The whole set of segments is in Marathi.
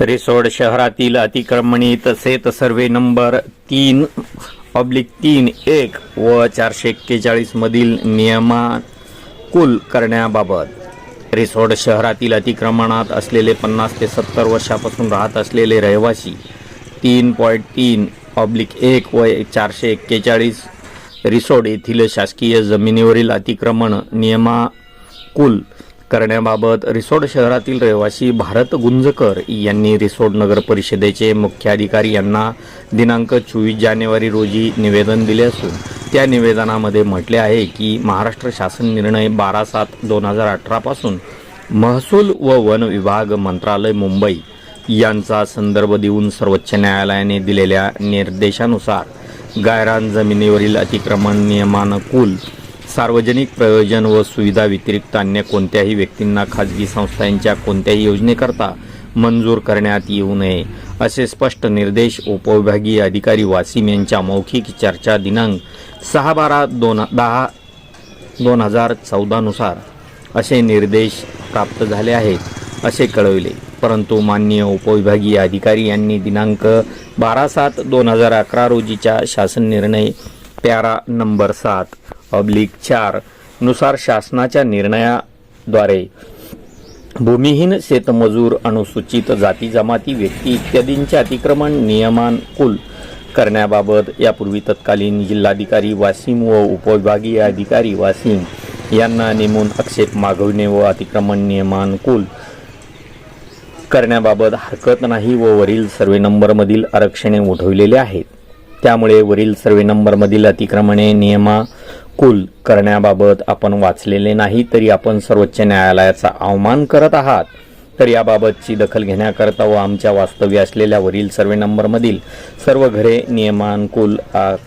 रिसोड शहरातील अतिक्रमणी तसेच सर्वे नंबर तीन ऑब्लिक तीन एक व चारशे एक्केचाळीसमधील नियमाकुल करण्याबाबत. रिसोड शहरातील अतिक्रमणात असलेले पन्नास ते सत्तर वर्षापासून राहत असलेले रहिवासी तीन पॉईंट तीन ऑब्लिक एक व चारशे एक्केचाळीस रिसोड येथील शासकीय जमिनीवरील अतिक्रमण नियमाकुल करण्याबाबत रिसोड शहरातील रहिवासी भारत गुंजकर यांनी रिसोड नगर परिषदेचे मुख्याधिकारी यांना दिनांक चोवीस जानेवारी रोजी निवेदन दिले असून त्या निवेदनामध्ये म्हटले आहे की महाराष्ट्र शासन निर्णय बारा सात दोन हजार अठरापासून महसूल व वन विभाग मंत्रालय मुंबई यांचा संदर्भ देऊन सर्वोच्च न्यायालयाने दिलेल्या निर्देशानुसार गायरान जमिनीवरील अतिक्रमण नियमानुकूल सार्वजनिक प्रयोजन व सुविधा व्यतिरिक्त अन्य कोणत्याही व्यक्तींना खाजगी संस्थांच्या कोणत्याही योजनेकरता मंजूर करण्यात येऊ नये असे स्पष्ट निर्देश उपविभागीय अधिकारी वासिम यांच्या मौखिक चर्चा दिनांक सहा बारा दोन दहा दोन हजार चौदानुसार असे निर्देश प्राप्त झाले आहेत असे कळविले. परंतु माननीय उपविभागीय अधिकारी यांनी दिनांक बारा सात दोन हजार अकरा रोजीच्या शासन निर्णय प्यारा नंबर सात ऑब्लिक चारनुसार शासनाच्या निर्णयाद्वारे. भूमिहीन शेतमजूर अनुसूचित जाती जमाती व्यक्ती इत्यादींचे अतिक्रमण नियमानुकूल करण्याबाबत यापूर्वी तत्कालीन जिल्हाधिकारी वाशिम व उपविभागीय अधिकारी वाशिम यांना नेमून आक्षेप मागविणे व अतिक्रमण नियमानुकूल करण्याबाबत हरकत नाही व वरील सर्वे नंबरमधील आरक्षणे उठवलेले आहेत. त्यामुळे वरील सर्वे नंबरमधील अतिक्रमणे नियमा कुल करण्याबाबत आपण वाचलेले नाही तरी आपण सर्वोच्च न्यायालयाचा अवमान करत आहात. तर याबाबतची दखल घेण्याकरता व आमच्या वास्तव्य असलेल्या वरील सर्वे नंबरमधील सर्व घरे नियमानुकूल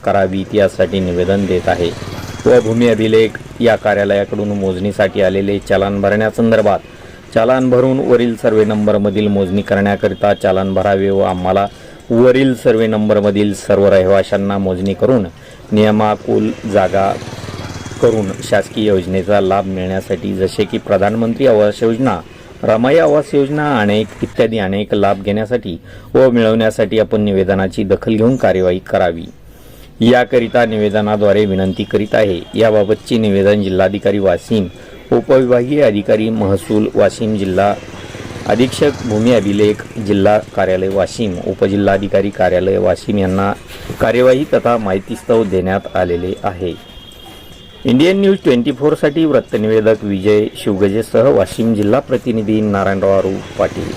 करावीत यासाठी निवेदन देत आहे. व भूमी अभिलेख या कार्यालयाकडून मोजणीसाठी आलेले चलान भरण्यासंदर्भात चालान भरून वरील सर्वे नंबरमधील मोजणी करण्याकरिता चालान भरावे व आम्हाला वरील सर्वे नंबरमधील सर्व रहिवाशांना मोजणी करून नियमाकुल जागा करून शासकीय योजनेचा लाभ मिळण्यासाठी जसे की प्रधानमंत्री आवास योजना रमाई आवास योजना अनेक इत्यादी अनेक लाभ घेण्यासाठी व मिळवण्यासाठी आपण निवेदनाची दखल घेऊन कार्यवाही करावी. याकरिता निवेदनाद्वारे विनंती करीत आहे. याबाबतचे निवेदन जिल्हाधिकारी वाशिम उपविभागीय अधिकारी महसूल वाशिम जिल्हा अधीक्षक भूमी अभिलेख जिल्हा कार्यालय वाशिम उपजिल्हाधिकारी कार्यालय वाशिम यांना कार्यवाही तथा माहितीस्तव देण्यात आलेले आहे. इंडियन न्यूज ट्वेंटी फोरसाठी वृत्तनिवेदक विजय शिवगजेसह वाशिम जिल्हा प्रतिनिधी नारायणराव पाटील.